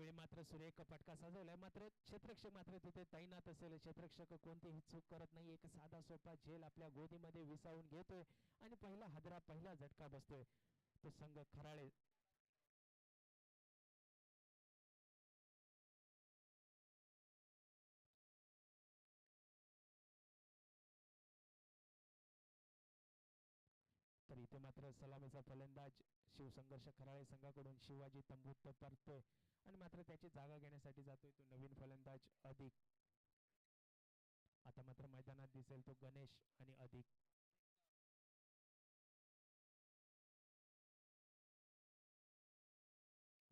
यावेळी मात्र सुरेख फटका सजवलाय. मात्र क्षेत्रक्षक मात्र तिथे तैनात असेल. क्षेत्रक्षक कोणतीही चूक करत नाही एक साधा सोपा झेल आपल्या गोदीमध्ये विसावून घेतोय. आणि पहिला हदरा पहिला झटका बसतोय. तो संघ खराळे मात्र सलामीचा फलंदाज शिवसंघर्ष खराळे संघाकडून शिवाजी तंबूत परतोय आणि मात्र त्याची जागा घेण्यासाठी जातोय तो नवीन फलंदाज अधिक. आता मात्र मैदानात दिसेल तो गणेश आणि अधिक.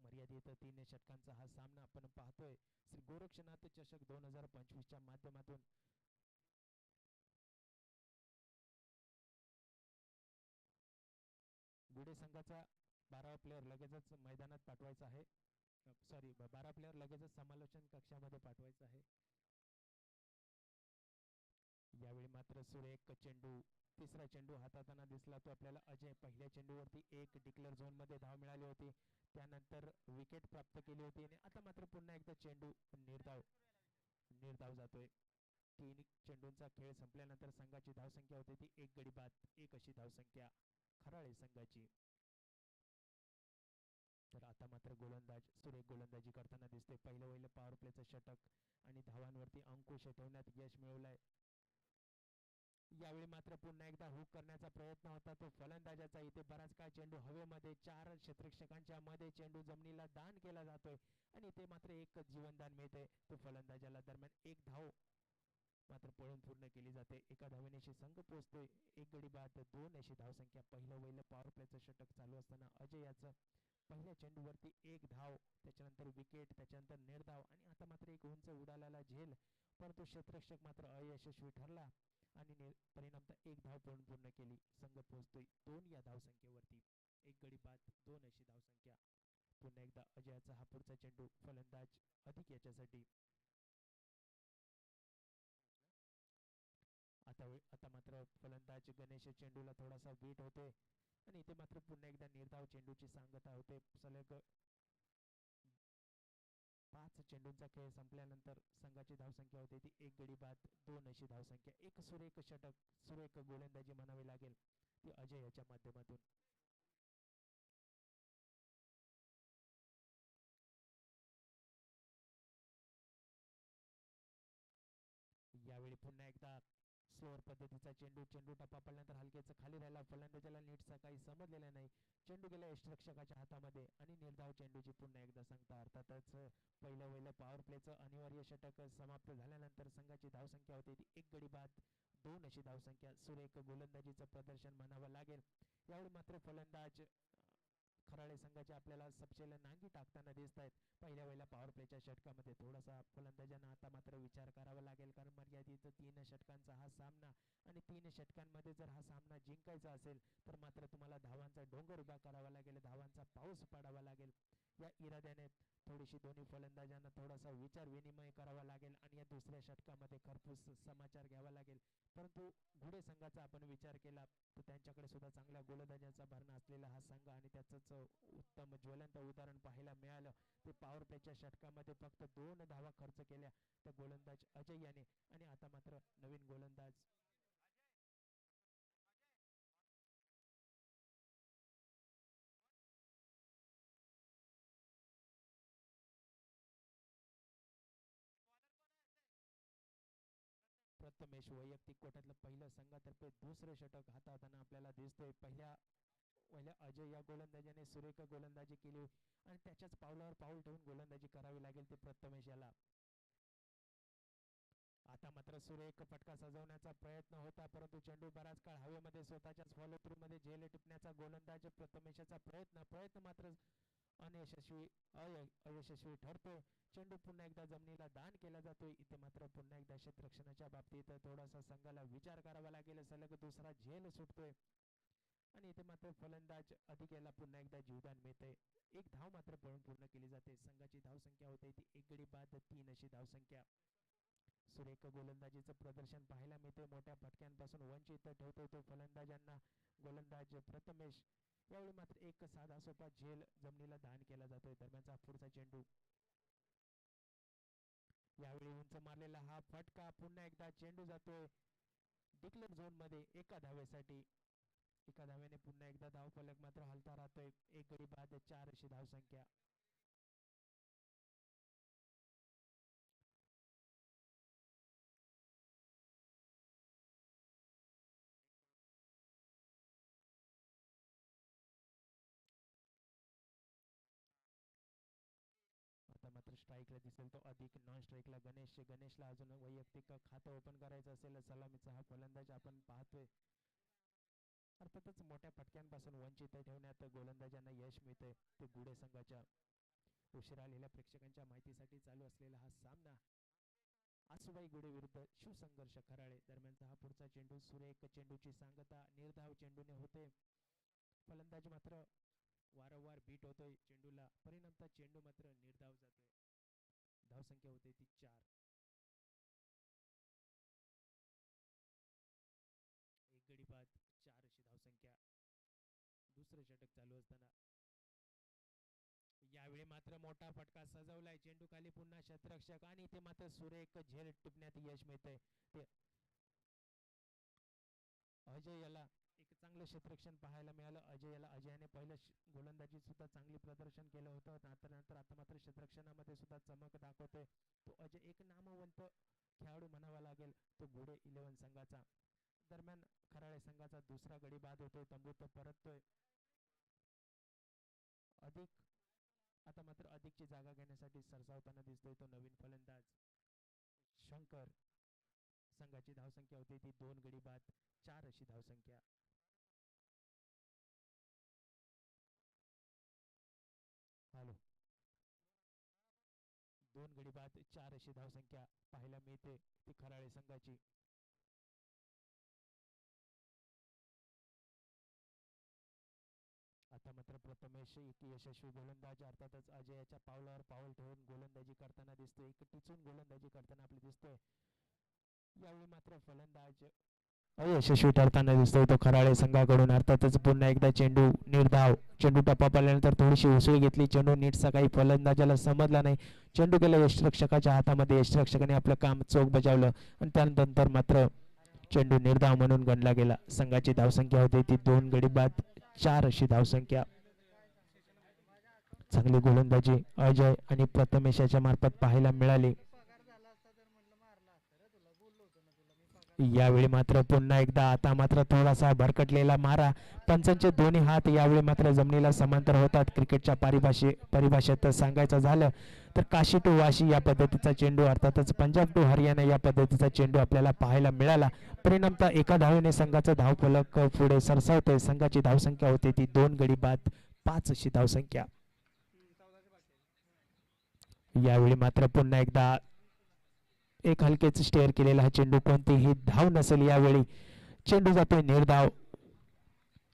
मर्यादित तीन षटकांचा हा सामना आपण पाहतोय. श्री गोरक्षनाथ चषक दोन हजार पंचवीसच्या माध्यमातून गुडे संघाचा बारावा प्लेअर लगेचच मैदानात पाठवायचा आहे. सॉरी बारा प्लेअर लगेचच समालोचन कक्षामध्ये पाठवायचा आहे. यावेळी मात्र सुरेख चेंडू तिसरा चेंडू हाताळताना दिसला तो आपल्याला अजय. पहिल्या चेंडूवरती एक डिक्लेअर झोनमध्ये धाव मिळाली होती. त्यानंतर विकेट प्राप्त केली होती आणि आता मात्र पुन्हा एकदा चेंडू निर्धाव निर्धाव जातोय. तीन चेंडूंचा खेळ संपल्यानंतर संघाची धावसंख्या होती ती एक गडी बाद एक अशी धावसंख्या. खराळे संघाची. तर आता मात्र गोलंदाज सुरेख गोलंदाजी करताना दिसते पहिलं पहिलं पॉवर प्लेचं षटक आणि धावांवरती अंकुश ठेवण्यात यश मिळवलंय. यावेळी मात्र पुन्हा एकदा हुक करण्याचा प्रयत्न होता. तो फलंदाजाचा इथे बराच काळ चेंडू हवेमध्ये चार क्षेत्रक्षकांच्या मध्ये चेंडू जमिनीला दान केला जातोय. आणि इथे मात्र एक जीवनदान मिळते तो फलंदाजाला दरम्यान एक धाव मात्र पळून पूर्ण केली जाते. एका धावेनेशी संघ पोहोचतोय. एक गडी बाद दोन अशी धावसंख्या. पहिलं वहिलं पॉवर प्लेचं षटक चालू असताना अजय याचं पहिल्या चेंडूवरती एक धाव त्याच्यानंतर विकेट त्याच्यानंतर निर्धाव आणि आता मात्र एक उंच उडालेला झेल. परंतु क्षेत्ररक्षक मात्र अयशस्वी ठरला आणि परिणामतः एक धाव पळून पूर्ण केली. संघ पोहोचतोय दोन या धावसंख्येवरती. एक गडी बाद दोन अशी धावसंख्या. पुन्हा एकदा अजयाचा हा पुढचा चेंडू फलंदाज अधिक याच्यासाठी आता आता मात्र फलंदाज गणेश चेंडूला थोडासा वेट होते. आणि इथे मात्र पुन्हा एकदा निर्धाव चेंडूची सांगता होते सलग पाच चेंडूंचा खेळ संपल्यानंतर संघाची धावसंख्या होते. ती एक गडी बाद दोन अशी धावसंख्या. एक सुरेख षटक सुरेख गोलंदाजी म्हणावी लागेल. ती अजय याच्या माध्यमातून. स्लोअर पद्धतीचा चेंडू चेंडू टप्पा पडल्यानंतर हलकेच खाली राहिला. फलंदाजाला नीटचा काही समजलेला नाही. चेंडू गेला यष्टरक्षकाच्या हातामध्ये आणि निर्धाव चेंडूची पुन्हा एकदा सांगता. अर्थातच पहिलं पहिलं पॉवर प्लेचं अनिवार्य षटक समाप्त झाल्यानंतर संघाची धावसंख्या होती. ती एक गडी बाद दोन अशी धावसंख्या. सुरेख गोलंदाजीचं प्रदर्शन म्हणावं लागेल. यावेळी मात्र फलंदाज खराळे संघाचे आपल्याला सपशेला नांगी टाकताना दिसत आहेत पहिल्या वेळेला पॉवर प्लेच्या षटकामध्ये थोडासा फलंदाजांना आता मात्र विचार करावा लागेल कारण मर्यादित तीन षटकांचा हा सामना आणि तीन षटकांमध्ये जर हा सामना जिंकायचा असेल तर मात्र तुम्हाला धावांचा डोंगर उभा करावा लागेल धावांचा पाऊस पाडावा लागेल. या इराद्याने थोडीशी दोन्ही फलंदाजांना थोडासा विचार विनिमय करावा लागेल आणि या दुसऱ्या षटकामध्ये खरपूस समाचार घ्यावा लागेल. परंतु घुडे संघाचा आपण विचार केला तर त्यांच्याकडे सुद्धा चांगल्या गोलंदाजांचा भरणा असलेला हा संघ आणि त्याचंच उत्तम ज्वलंत उदाहरण पाहायला मिळालं. ते पॉवर प्लेच्या षटकामध्ये फक्त दोन धावा खर्च केल्या. त्या गोलंदाज अजय याने आणि आता मात्र नवीन गोलंदाज प्रथमेश वैयक्तिक कोट्यातलं पहिलं संघातर्फे दुसरं षटक हाताळताना आपल्याला दिसतोय. पहिल्या पहिल्या अजय या गोलंदाजाने सुरेख गोलंदाजी केली आणि त्याच्याच पावलावर पाऊल ठेवून गोलंदाजी करावी लागेल ते प्रथमेश याला. आता मात्र सुरेख फटका सजवण्याचा प्रयत्न होता परंतु चेंडू बराच काळ हवेमध्ये स्वतःच्याच फॉलो थ्रू मध्ये झेल टिपण्याचा गोलंदाज प्रथमेशाचा प्रयत्न प्रयत्न मात्र अनयशस्वी अयशस्वी ठरतो चेंडू पुन्हा एकदा जमिनीला दान केला जातोय. इथे मात्र पुन्हा एकदा क्षेत्ररक्षणाच्या बाबतीत थोडासा संघाला विचार करावा लागेल. सलग दुसरा झेल सुटतोय. आणि इथे मात्र फलंदाज अधिक याला पुन्हा एकदा जीवदान मिळते एक धाव मात्र पळून पूर्ण केली जाते. संघाची धावसंख्या होते. ती एक गडी बाद तीन अशी धावसंख्या. सुरेख गोलंदाजीचं प्रदर्शन पाहायला मिळते मोठ्या फटक्यांपासून वंचित ठेवतो तो फलंदाजांना. गोलंदाज प्रथमेश यावेळी मात्र एक साधा सोपा झेल जमिनीला दान केला जातोय. दरम्यानचा पुढचा चेंडू. यावेळी उंच मारलेला हा फटका पुन्हा एकदा चेंडू जातोय. डिक्लेअर झोनमध्ये एका धावेसाठी एका धावेने पुन्हा एकदा धाव फलक मात्र हलता राहतोय. एक गडी बाद चार अशी धावसंख्या. स्ट्राईकला दिसेल तो अधिक नॉन स्ट्राईकला गणेश गणेशला अजून वैयक्तिक खातं ओपन करायचं असेल सलामीचा हा फलंदाज आपण पाहतोय. अर्थातच मोठ्या फटक्यांपासून वंचित ठेवण्यात गोलंदाजांना यश मिळतंय ते गुढे संघाच्या उशिरा आलेल्या प्रेक्षकांच्या माहितीसाठी चालू असलेला हा सामना. आसुबाई गुढे विरुद्ध शिवसंघर्ष खराळे. दरम्यानचा हा पुढचा चेंडू सुरेख चेंडूची सांगता निर्धाव चेंडूने होते. फलंदाज मात्र वारंवार बीट होतोय चेंडूला परिणामता चेंडू मात्र निर्धाव जातोय. धावसंख्या होते ती चार. एक गडी बाद चार अशी धावसंख्या. दुसरं षटक चालू असताना. यावेळी मात्र मोठा फटका सजवलाय चेंडू खाली पुन्हा शतरक्षक आणि ते मात्र सुरेख झेल टिपण्यात यश मिळतंय. ते अजय याला चांगलं क्षेत्ररक्षण पाहायला मिळालं. अजय याला अजयने पहिलं श- गोलंदाजीत सुद्धा चांगली प्रदर्शन केलं होतं. नंतर नंतर आता मात्र क्षेत्ररक्षणामध्ये सुद्धा चमक दाखवतोय तो अजय एक नामवंत खेळाडू म्हणावा लागेल. तो गुडे इलेव्हन संघाचा दरम्यान खराळे संघाचा दुसरा गडी बाद होतोय. तंबू तो परततोय. अधिक आता मात्र अधिकची जागा घेण्यासाठी सरसावताना दिसतोय तो नवीन फलंदाज. शंकर संघाची धावसंख्या होती ती दोन गडी बाद चार अशी धावसंख्या. दोन गडी बाद चार अशी धावसंख्या पाहायला मिळते ती खराळे संघाची. आता मात्र प्रथमेश एक यशस्वी गोलंदाज अर्थातच अजयाच्या पावलावर पाऊल ठेवून गोलंदाजी करताना दिसतोय. एक टिचून गोलंदाजी करताना आपली दिसतोय. यावेळी मात्र फलंदाज यशस्वी ठरताना दिसतोय तो खराळे संघाकडून. अर्थातच पुन्हा एकदा चेंडू निर्धाव. चेंडू टप्पा पडल्यानंतर थोडीशी उसळी घेतली. चेंडू नीट काही फलंदाजाला समजला नाही. चेंडू गेला यशरक्षकाच्या हातामध्ये. यशरक्षकाने आपलं काम चोख बजावलं. आणि त्यानंतर मात्र चेंडू निर्धाव म्हणून गणला गेला. संघाची धावसंख्या होती. ती दोन गडी बाद चार अशी धावसंख्या. चांगली गोलंदाजी. अजय आणि प्रथमेशाच्या मार्फत पाहायला मिळाली. यावेळी मात्र पुन्हा एकदा आता मात्र थोडासा भरकटलेला मारा. पंचांचे दोन्ही हात यावेळी मात्र जमिनीला समांतर होतात. क्रिकेटच्या परिभाषे परिभाषेत सांगायचं झालं तर काशी टू वाशी या पद्धतीचा चेंडू अर्थातच पंजाब टू हरियाणा या पद्धतीचा चेंडू आपल्याला पाहायला मिळाला. परिणामता एका धावेने संघाचं धावफलक पुढे सरसावते. संघाची धावसंख्या होते ती दोन गडी बाद पाच अशी धावसंख्या. यावेळी मात्र पुन्हा एकदा एक हलकेच स्टेअर केलेला हा चेंडू कोणतीही धाव नसेल यावेळी. चेंडू जातोय निर्धाव.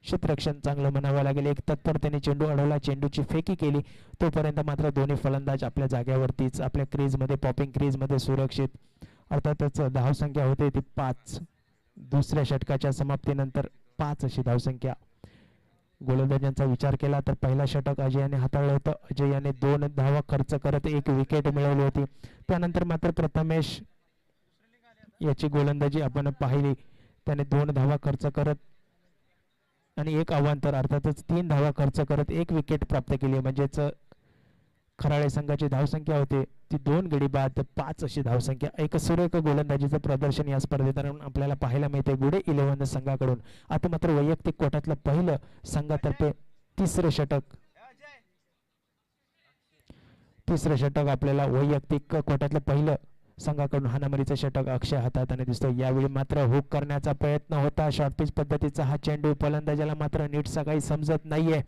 क्षेत्ररक्षण चांगलं म्हणावं लागेल. एक तत्परतेने चेंडू अडवला. चेंडूची फेकी केली. तोपर्यंत मात्र दोन्ही फलंदाज आपल्या जाग्यावरतीच आपल्या क्रीजमध्ये पॉपिंग क्रीजमध्ये सुरक्षित. अर्थातच धावसंख्या होते ती पाच. दुसऱ्या षटकाच्या समाप्तीनंतर पाच अशी धावसंख्या गोलंदाजांचा विचार केला तर पहिला षटक अजयाने हाताळलं होतं. अजय याने दोन धावा खर्च करत एक विकेट मिळवली होती. त्यानंतर मात्र प्रथमेश याची गोलंदाजी आपण पाहिली. त्याने दोन धावा खर्च करत आणि एक अवांतर अर्थातच तीन धावा खर्च करत एक विकेट प्राप्त केली. म्हणजेच खराळे संघाची धावसंख्या होती. ती दोन गडी बाद पाच अशी धावसंख्या. एक सुरेख गोलंदाजीचं प्रदर्शन या स्पर्धेदरम्यान आपल्याला पाहायला मिळते. गुडे इलेव्हन संघाकडून. आता मात्र वैयक्तिक कोटातलं पहिलं संघातर्फे तिसरं षटक. तिसरं षटक आपल्याला वैयक्तिक कोटातलं पहिलं संघाकडून हानामरीचं षटक अक्षय हाताने दिसतो यावेळी मात्र हुक करण्याचा प्रयत्न होता. शॉर्टपिच पद्धतीचा हा चेंडू फलंदाजाला मात्र नीट सकाळी समजत नाहीये.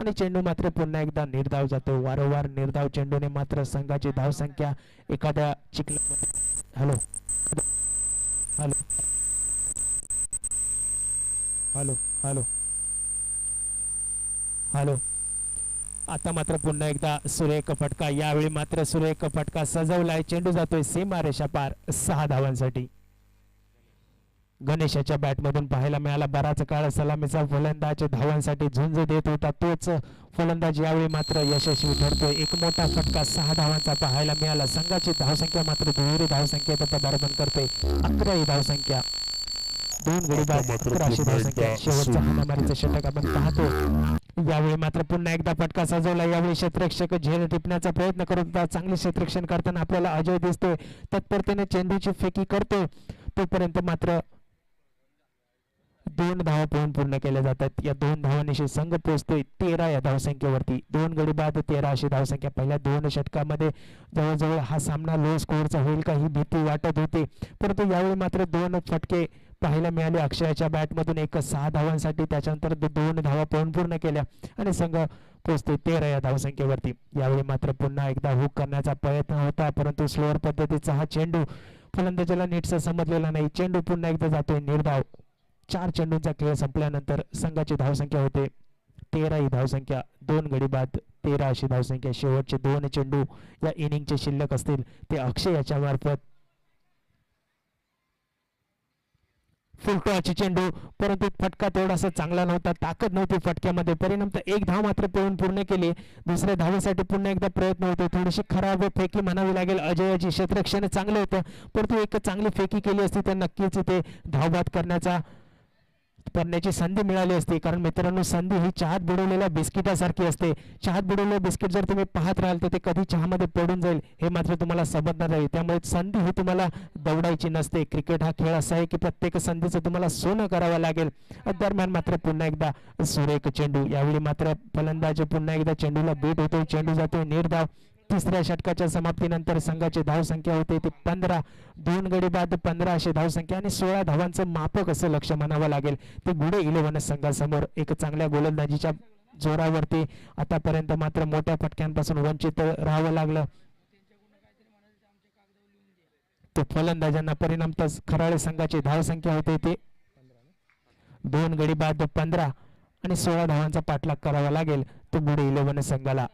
आणि चेंडू मात्र पुन्हा एकदा निर्धाव जातो. वारंवार निर्धाव चेंडूने मात्र संघाची धावसंख्या एखाद्या चिखला hello? Hello? Hello? Hello? Hello? आता मात्र पुन्हा एकदा सुरेख फटका. यावेळी मात्र सुरेख फटका सजवलाय. चेंडू जातोय सीमा रेषा पार. सहा धावांसाठी. गणेशाच्या बॅटमधून पाहायला मिळाला. बराच काळ सलामीचा फलंदाज धावांसाठी झुंज देत होता. तोच फलंदाज यावेळी मात्र यशस्वी ठरतोय. एक मोठा फटका सहा धावांचा पाहायला मिळाला. संघाची धावसंख्या मात्र दुहेरी धावसंख्येत पदार्पण करते. अकरावी धावसंख्या. दोन गडी बाद मात्र अकराशे धावसंख्या. शेवटचा सोडून हाणामारीचं षटक आपण पाहतो. यावेळी मात्र पुन्हा एकदा फटका सजवला. यावेळी क्षेत्ररक्षक झेल टिपण्याचा प्रयत्न करत होता. चांगले क्षेत्ररक्षण करताना आपल्याला अजय दिसतोय. तत्परतेने चेंडूची फेकी करतोय. तोपर्यंत मात्र दोन धावा पोहून पूर्ण केल्या जातात. या दोन धावांनिशी संघ पोहोचतोय तेरा या धावसंख्येवरती. दोन गडी बाद तेरा अशी धावसंख्या. पहिल्या दोन षटकामध्ये जवळजवळ हा सामना लो स्कोअरचा होईल का ही भीती वाटत होती. परंतु यावेळी मात्र दोन फटके पाहायला मिळाले. अक्षयाच्या बॅटमधून एक सहा धावांसाठी त्याच्यानंतर दोन धावा पोहून पूर्ण केल्या आणि संघ पोहोचते तेरा या धावसंख्येवरती. यावेळी मात्र पुन्हा एकदा हुक करण्याचा प्रयत्न होता परंतु स्लोअर पद्धतीचा हा चेंडू फलंदाजाला नीटसा समजलेला नाही. चेंडू पुन्हा एकदा जातोय निर्धाव. चार चेंडूंचा खेळ संपल्यानंतर संघाची धावसंख्या होते. तेरा ही धावसंख्या दोन गडी बाद तेरा अशी धावसंख्या. शेवटचे दोन चेंडू या इनिंगचे शिल्लक असतील ते अक्षय याच्या मार्फत. फुलटॉची चेंडू परंतु फटका तेवढासा चांगला नव्हता ताकद नव्हती फटक्यामध्ये. परिणाम एक धाव मात्र पिळून पूर्ण केली. दुसऱ्या धावेसाठी पुन्हा एकदा प्रयत्न होते. थोडीशी खराब फेकी म्हणावी लागेल. अजयाची क्षेत्रक्षण चांगलं होतं परंतु एक चांगली फेकी केली असती तर नक्कीच ते धावबाद करण्याचा करण्याची संधी मिळाली असती. कारण मित्रांनो संधी ही चहात बुडवलेल्या बिस्किटासारखी असते. चहात बुडवलेलं बिस्किट जर तुम्ही पाहत राहाल तर ते कधी चहामध्ये पडून जाईल हे मात्र तुम्हाला समजणार नाही. त्यामुळे संधी ही तुम्हाला दौडायची नसते. क्रिकेट हा खेळ असा आहे की प्रत्येक संधीचं तुम्हाला सोनं करावं लागेल. दरम्यान मात्र पुन्हा एकदा सुरेख चेंडू. यावेळी मात्र फलंदाज पुन्हा एकदा चेंडूला बीट होतो. चेंडू जातोय निर्धाव तिसऱ्या षटकाच्या समाप्तीनंतर संघाची धावसंख्या होते. ती पंधरा दोन गडी बाद पंधरा अशी धावसंख्या आणि सोळा धावांचं मापक असं लक्ष म्हणावं लागेल. ते गुडे इलेव्हन संघासमोर एक चांगल्या गोलंदाजीच्या जोरावरती आतापर्यंत मात्र मोठ्या फटक्यांपासून वंचित राहावं लागलं. तो फलंदाजांना परिणाम तस खराळे संघाची धावसंख्या होते. ते दोन गडी बाद पंधरा आणि सोळा धावांचा पाठलाग करावा लागेल. तो गुडे इलेव्हन संघाला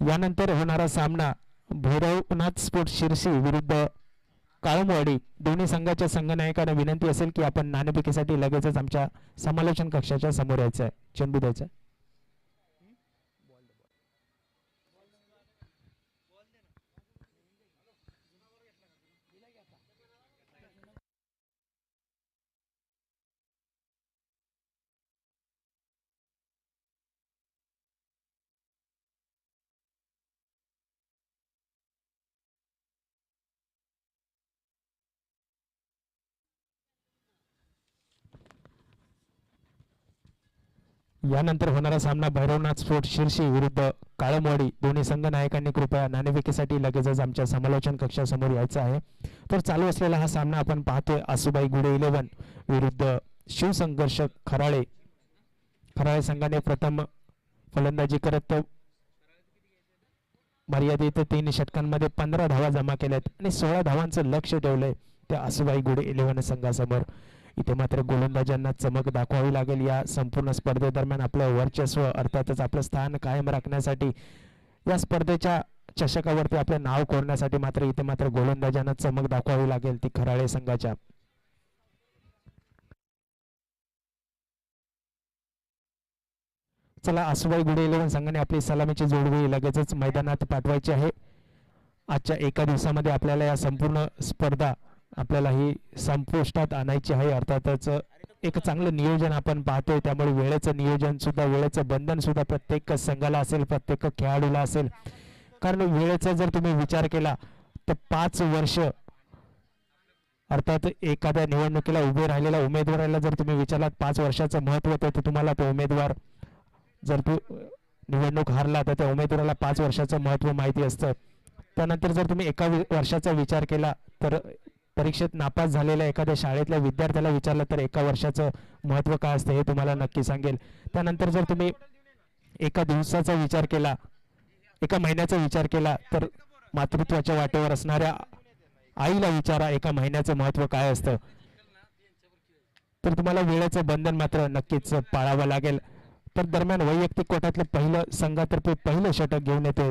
यानंतर होणारा सामना भैरवनाथ स्पोर्ट्स शिरसी विरुद्ध काळमवाडी. दोन्ही संघाच्या संघनायकांना विनंती असेल की आपण नाणेफेकीसाठी लगेचच आमच्या समालोचन कक्षाच्या समोर यायचं आहे चेंडू द्यायचा यानंतर होणारा सामना भैरवनाथ स्पोर्ट्स शिरशी विरुद्ध काळमवाडी. दोन्ही संघ नायकांनी कृपया नाणेफेकीसाठी लगेचच आमच्या समालोचन कक्षासमोर यायचं आहे. तर चालू असलेला हा सामना आपण पाहतोय. आसुबाई गुडे इलेव्हन विरुद्ध शिवसंघर्ष खराळे. खराळे संघाने प्रथम फलंदाजी करत मर्यादित तीन षटकांमध्ये पंधरा धावा जमा केल्यात आणि सोळा धावांचं लक्ष ठेवलंय त्या आसुबाई गुडे इलेव्हन संघासमोर. इथे मात्र गोलंदाजांना चमक दाखवावी लागेल. या संपूर्ण स्पर्धेदरम्यान आपलं वर्चस्व अर्थातच आपलं स्थान कायम राखण्यासाठी या स्पर्धेच्या चषकावरती आपलं नाव कोरण्यासाठी मात्र इथे मात्र गोलंदाजांना चमक दाखवावी लागेल ती खराळे संघाच्या. चला आसुबाई गुडे इलेव्हन संघाने आपली सलामीची जोडवी लगेचच मैदानात पाठवायची आहे. आजच्या एका दिवसामध्ये आपल्याला या संपूर्ण स्पर्धा आपल्याला ही संपुष्टात आणायची आहे. अर्थातच एक चांगलं नियोजन आपण पाहतोय. त्यामुळे वेळेचं नियोजन सुद्धा वेळेचं बंधन सुद्धा प्रत्येक संघाला असेल प्रत्येक खेळाडूला असेल. कारण वेळेचा जर तुम्ही विचार केला तर पाच वर्ष अर्थात एखाद्या निवडणुकीला उभे राहिलेल्या उमेदवाराला जर तुम्ही विचारलात पाच वर्षाचं महत्त्व तर तुम्हाला तो उमेदवार जर तू निवडणूक हारला तर त्या उमेदवाराला पाच वर्षाचं महत्त्व माहिती असतं. त्यानंतर जर तुम्ही एका वर्षाचा विचार केला तर परीक्षेत नापास झालेल्या एखाद्या शाळेतल्या विद्यार्थ्याला विचारलं तर एका वर्षाचं महत्त्व काय असतं हे तुम्हाला नक्की सांगेल. त्यानंतर जर तुम्ही एका दिवसाचा विचार केला एका महिन्याचा विचार केला तर मातृत्वाच्या वाटेवर असणाऱ्या आईला विचारा एका महिन्याचं महत्त्व काय असतं. तर तुम्हाला वेळेचं बंधन मात्र नक्कीच पाळावं लागेल. तर दरम्यान वैयक्तिक कोटातलं पहिलं संघातर्फे पहिलं षटक घेऊन येते.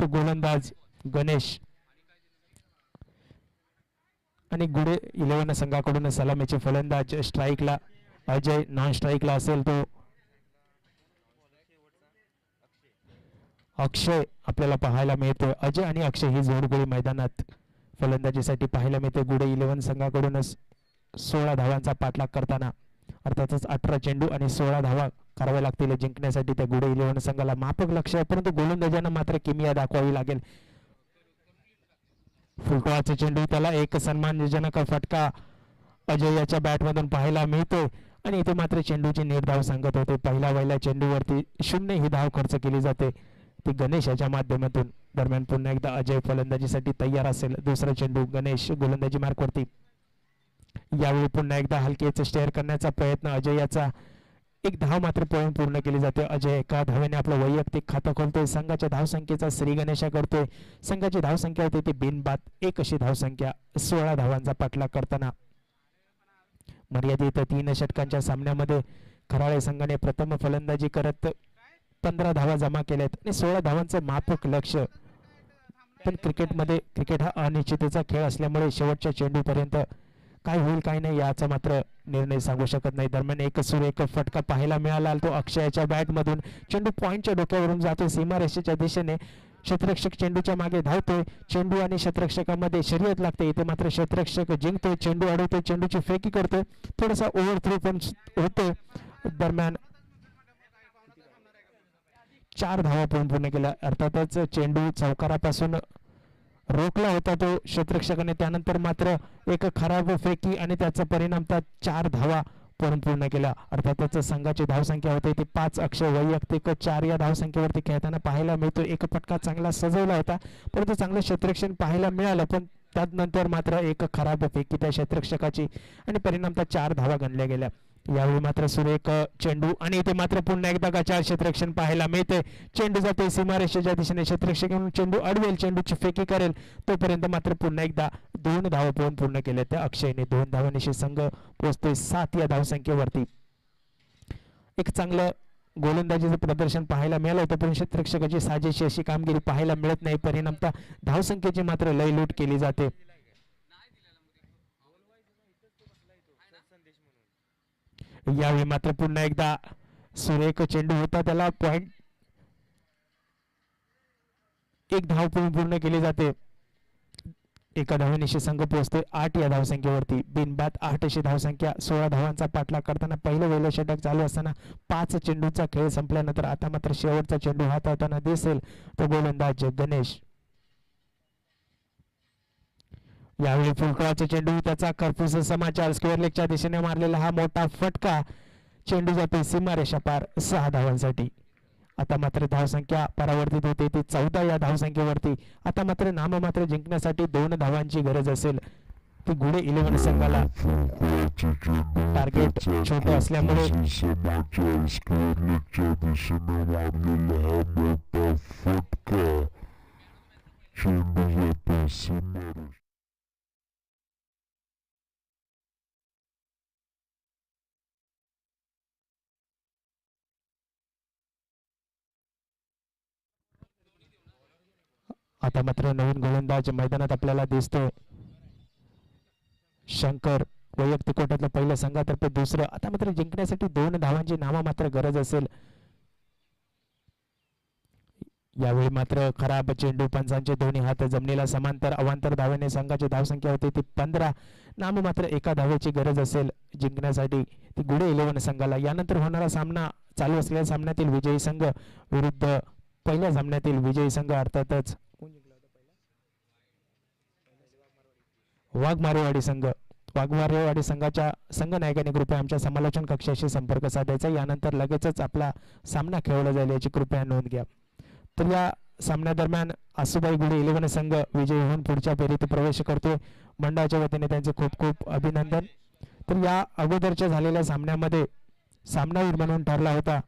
तो गोलंदाज गणेश. आणि गुडे इलेव्हन संघाकडून सलामीचे फलंदाज स्ट्राईकला अजय नॉन स्ट्राईकला असेल तो. अक्षय आपल्याला पाहायला मिळतोय. अजय आणि अक्षय ही जोडगोळी मैदानात फलंदाजीसाठी पाहायला मिळते. गुडे इलेव्हन संघाकडूनच सोळा धावांचा पाठलाग करताना अर्थातच अठरा चेंडू आणि सोळा धावा कराव्या लागतील जिंकण्यासाठी त्या गुडे इलेव्हन संघाला. माफक लक्ष आहे परंतु गोलंदाजांना मात्र किमिया दाखवावी लागेल. फुलटोळाचा चेंडू त्याला एक सन्मानजनक फटका अजय याच्या बॅटमधून पाहायला मिळतोय. आणि इथे मात्र चेंडूची निर्धाव सांगत होते. पहिल्या वहिल्या चेंडूवरती शून्य ही धाव खर्च केली जाते. ती गणेश याच्या माध्यमातून. दरम्यान पुन्हा एकदा अजय फलंदाजीसाठी तयार असेल दुसरा चेंडू गणेश गोलंदाजी मार्कवरती यावेळी पुन्हा एकदा हलकेच स्टेअर करण्याचा प्रयत्न अजय याचा एक धाव मात्र पळून पूर्ण केली जाते. अजय एका धावेने आपलं वैयक्तिक खातं खोलतोय. संघाच्या धावसंख्येचा श्री गणेशा करतोय. संघाची धावसंख्या होती ती बिनबाद. एक अशी धावसंख्या. सोळा धावांचा पाठलाग करताना. मर्यादित तीन षटकांच्या सामन्यामध्ये खराळे संघाने प्रथम फलंदाजी करत पंधरा धावा जमा केल्यात. आणि सोळा धावांचं माफक लक्ष. पण क्रिकेटमध्ये क्रिकेट हा अनिश्चिततेचा खेळ असल्यामुळे शेवटच्या चेंडूपर्यंत काय होईल काय नाही याचा मात्र निर्णय सांगू शकत नाही. दरम्यान एक सूर एक फटका पाहायला मिळाला तो अक्षयाच्या बॅटमधून चेंडू पॉईंटच्या डोक्यावरून जातो. सीमारेषेच्या दिशेने क्षेत्रक्षक चेंडूच्या मागे धावतोय. चेंडू आणि शतरक्षकामध्ये शर्यत लागते. इथे मात्र क्षेत्रक्षक जिंकतोय. चेंडू अडवतोय. चेंडूची फेकी करतोय. थोडासा ओव्हर थ्रो पण होतोय. दरम्यान चार धावा पण पूर्ण केल्या. अर्थातच चेंडू चौकारापासून रोखला होता तो क्षेत्ररक्षकाने. त्यानंतर मात्र एक खराब फेकी आणि त्याचा परिणाम त्या चार धावा पण पूर्ण अर्थात अर्थातच संघाची धावसंख्या होती. ती पाच अक्ष वैयक्तिक चार या धावसंख्येवरती खेळताना पाहायला मिळतो. एक फटका चांगला सजवला होता. परंतु चांगलं क्षेत्रक्षण पाहायला मिळालं पण त्यानंतर मात्र एक खराब फेकी त्या क्षेत्रक्षकाची आणि परिणाम त्या चार धावा गणल्या गेल्या. यावेळी मात्र सुरेख चेंडू आणि इथे मात्र पुन्हा एकदा गचार क्षेत्रक्षण पाहायला मिळते. चेंडू जाते सीमारेषेच्या दिशेने क्षेत्रक्षक म्हणून चेंडू अडवेल चेंडूची फेकी करेल. तोपर्यंत मात्र पुन्हा एकदा दोन धावा पळून पूर्ण केले त्या अक्षयने दोन धावांशी संघ पोहोचतोय सात या धावसंख्येवरती एक चांगलं गोलंदाजीचं प्रदर्शन पाहायला मिळालं होतं पण क्षेत्रक्षकाची साजेशी अशी कामगिरी पाहायला मिळत नाही. परिणामता धावसंख्येची मात्र लय लूट केली जाते. यावेळी मात्र पुन्हा एकदा सुरेख चेंडू होता. त्याला पॉइंट एक धाव पूर्ण केली जाते. एका धावनिशी संघ पोहोचते आठ या धावसंख्येवरती. बिनबाद आठ अशी धावसंख्या. सोळा धावांचा पाठलाग करताना पहिलं वेळेला षटक चालू असताना पाच चेंडूचा खेळ संपल्यानंतर आता मात्र शेवटचा चेंडू हाताळताना दिसेल. तो गोलंदाज गणेश. यावेळी फुलकळाचा चेंडू त्याचा कर्पूस समाचार स्क्वेअर लेगच्या दिशेने मारलेला हा मोठा फटका चेंडू जाते सीमारेषा पार सहा धावांसाठी. आता मात्र धावसंख्या परावर्तित होते ती चौदा या धावसंख्येवरती. आता मात्र नाममात्र जिंकण्यासाठी दोन धावांची गरज असेल. ती गुढे इलेव्हन संघाला टार्गेट छोटे असल्यामुळे आता मात्र नवीन गोलंदाज मैदानात आपल्याला दिसतोय. शंकर वैयक्तिक कोट्यातलं पहिलं संघातर्फे दुसरं. आता मात्र जिंकण्यासाठी दोन धावांची नामा मात्र गरज असेल. यावेळी मात्र खराब चेंडू पंचांचे दोन्ही हात जमिनीला समांतर अवांतर धावेने संघाची धावसंख्या होती. ती पंधरा नाम मात्र एका धावेची गरज असेल जिंकण्यासाठी. ती गुडे इलेव्हन संघाला. यानंतर होणारा सामना चालू असलेल्या सामन्यातील विजयी संघ विरुद्ध पहिल्या सामन्यातील विजयी संघ अर्थातच वाघमारेवाडी संघ वाघमारेवाडी संघाच्या संघ नायकाने कृपया आमच्या समालोचन कक्षाशी संपर्क साधायचा. यानंतर लगेचच आपला सामना खेळवला जाईल याची कृपया नोंद घ्या. तर या सामन्यादरम्यान आसुबाई गुढे इलेव्हन संघ विजयी होऊन पुढच्या फेरीत प्रवेश करतोय. मंडळाच्या वतीने त्यांचे खूप खूप अभिनंदन. तर या अगोदरच्या झालेल्या सामन्यामध्ये सामनावीर म्हणून ठरला होता.